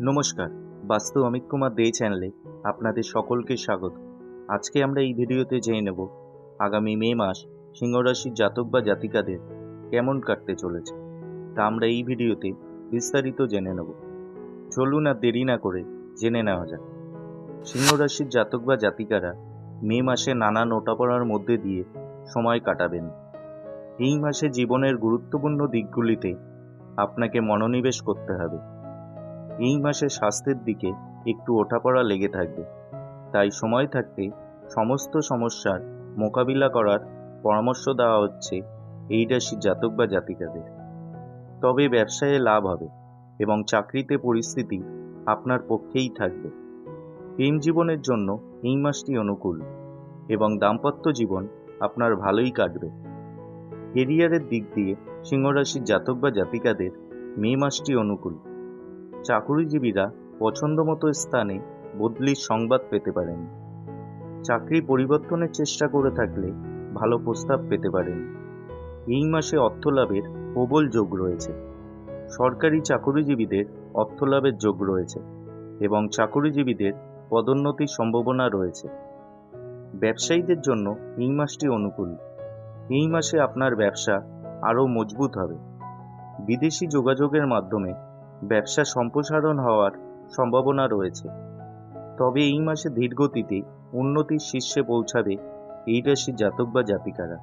নমস্কার, বাস্তু অমিত কুমার দে চ্যানেলে আপনাদের সকলকে স্বাগত। আজকে আমরা এই ভিডিওতে জেনে নেব, আগামী মে মাস সিংহরাশির জাতক বা জাতিকাদের কেমন কাটতে চলেছে। তা আমরা এই ভিডিওতে বিস্তারিত জেনে নেব। চলুন আর দেরি না করে জেনে নেওয়া যাক। সিংহরাশির জাতক বা জাতিকারা মে মাসে নানান ওঠাপড়ার মধ্যে দিয়ে সময় কাটাবেন। এই মাসে জীবনের গুরুত্বপূর্ণ দিকগুলিতে আপনাকে মনোনিবেশ করতে হবে। এই মাসে স্বাস্থ্যের দিকে একটু ওঠাপড়া লেগে থাকবে তাই সময় থাকতে সমস্ত সমস্যার মোকাবিলা করার পরামর্শ দেওয়া হচ্ছে এই রাশির জাতক বা জাতিকাদের। তবে ব্যবসায়ে লাভ হবে এবং চাকরিতে পরিস্থিতি আপনার পক্ষেই থাকবে। প্রেম জীবনের জন্য এই মাসটি অনুকূল এবং দাম্পত্য জীবন আপনার ভালোই কাটবে। কেরিয়ারের দিক দিয়ে সিংহরাশির জাতক বা জাতিকাদের মে মাসটি অনুকূল। চাকুরিজীবীরা পছন্দমতো স্থানে বদলির সংবাদ পেতে পারেন। চাকরি পরিবর্তনের চেষ্টা করে থাকলে ভালো প্রস্তাব পেতে পারেন। এই মাসে অর্থলাভের প্রবল যোগ রয়েছে। সরকারি চাকুরিজীবীদের অর্থলাভের যোগ রয়েছে এবং চাকুরিজীবীদের পদোন্নতির সম্ভাবনা রয়েছে। ব্যবসায়ীদের জন্য এই মাসটি অনুকূল। এই মাসে আপনার ব্যবসা আরও মজবুত হবে। বিদেশি যোগাযোগের মাধ্যমে ব্যবসা সম্প্রসারণ হওয়ার সম্ভাবনা রয়েছে। তবে এই মাসে ধীরগতিতে উন্নতির শীর্ষে পৌঁছাবে এই রাশির জাতক বা জাতিকারা।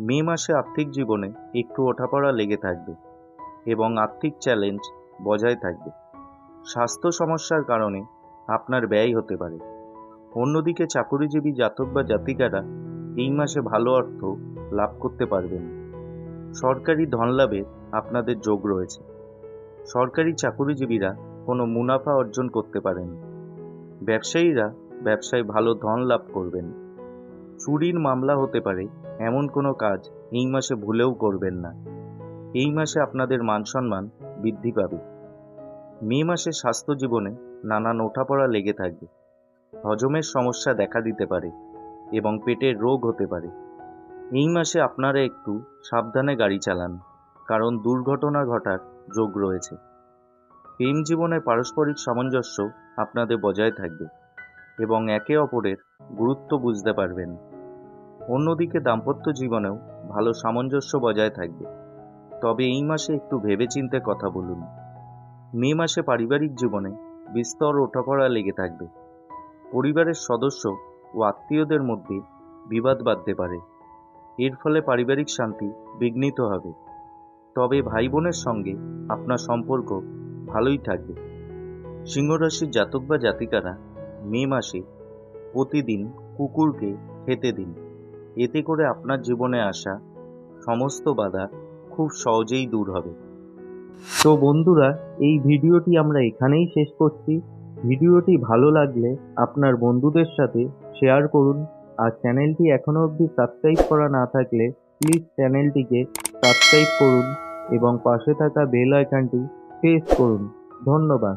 মে মাসে আর্থিক জীবনে একটু ওঠাপড়া লেগে থাকবে এবং আর্থিক চ্যালেঞ্জ বজায় থাকবে। স্বাস্থ্য সমস্যার কারণে আপনার ব্যয় হতে পারে। অন্যদিকে চাকুরিজীবী জাতক বা জাতিকারা এই মাসে ভালো অর্থ লাভ করতে পারবেন সরকারি ধনলাভের আপনাদের যোগ রয়েছে। সরকারি চাকুরিজীবীরা কোনো মুনাফা অর্জন করতে পারেন। ব্যবসায়ীরা ব্যবসায় ভালো ধন লাভ করবেন। চুরির মামলা হতে পারে, এমন কোনো কাজ এই মাসে ভুলেও করবেন না। এই মাসে আপনাদের মান সম্মান বৃদ্ধি পাবে। মে মাসে স্বাস্থ্য জীবনে নানান ওঠাপড়া লেগে থাকবে। হজমের সমস্যা দেখা দিতে পারে এবং পেটের রোগ হতে পারে। এই মাসে আপনারা একটু সাবধানে গাড়ি চালান, কারণ দুর্ঘটনা ঘটার যোগ রয়েছে। প্রেম জীবনে পারস্পরিক সামঞ্জস্য আপনাদের বজায় থাকবে এবং একে অপরের গুরুত্ব বুঝতে পারবেন। অন্যদিকে দাম্পত্য জীবনেও ভালো সামঞ্জস্য বজায় থাকবে। তবে এই মাসে একটু ভেবেচিন্তে কথা বলুন। মে মাসে পারিবারিক জীবনে বিস্তর ওঠাপড়া লেগে থাকবে। পরিবারের সদস্য ও আত্মীয়দের মধ্যে বিবাদ বাঁধতে পারে। এর ফলে পারিবারিক শান্তি বিঘ্নিত হবে। তবে ভাই বোনের সঙ্গে আপনার সম্পর্ক ভালোই থাকবে। সিংহরাশির জাতক বা জাতিকারা মে মাসে প্রতিদিন কুকুরকে খেতে দিন। এতে করে আপনার জীবনে আসা সমস্ত বাধা খুব সহজেই দূর হবে। তো বন্ধুরা, এই ভিডিওটি আমরা এখানেই শেষ করছি। ভিডিওটি ভালো লাগলে আপনার বন্ধুদের সাথে শেয়ার করুন। আর চ্যানেলটি এখনও অবধি সাবস্ক্রাইব করা না থাকলে প্লিজ চ্যানেলটিকে সাবস্ক্রাইব করুন। এবং পাশে থাকা বেল আইকনটি প্রেস করুন। ধন্যবাদ।